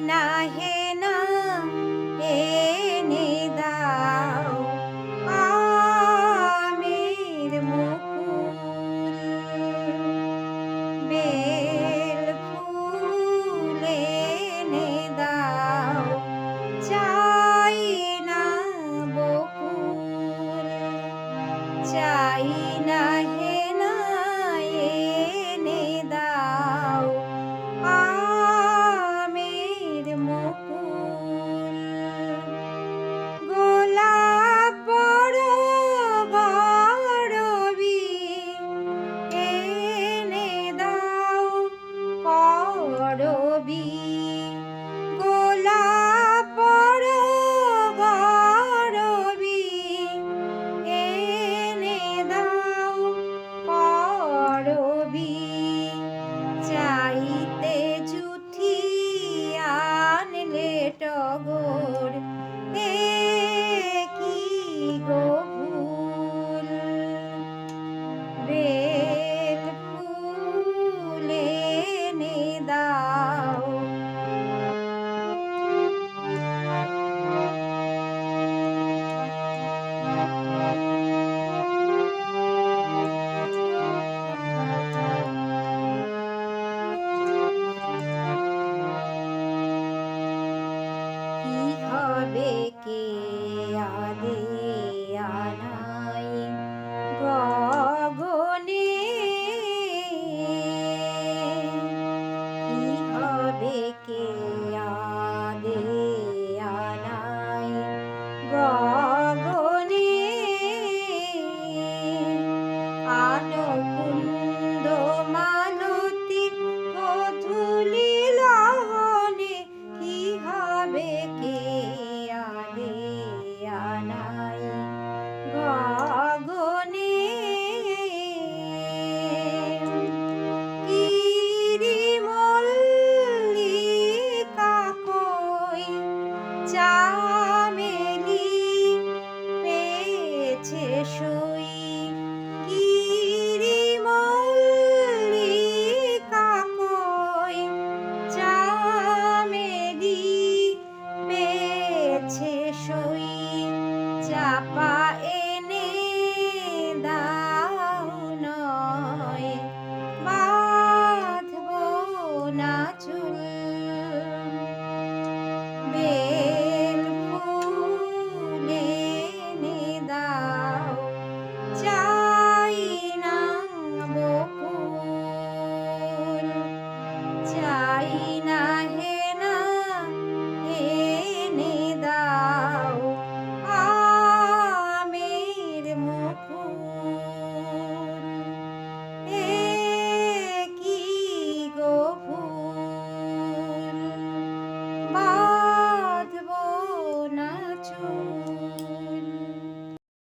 ना है ना ए করবি মালতী ধুলি লহনে কি হবে কে আনে আনাই গগনে? কিরি মল্লিকা কই চা মেলি পেয়েছে শুই já.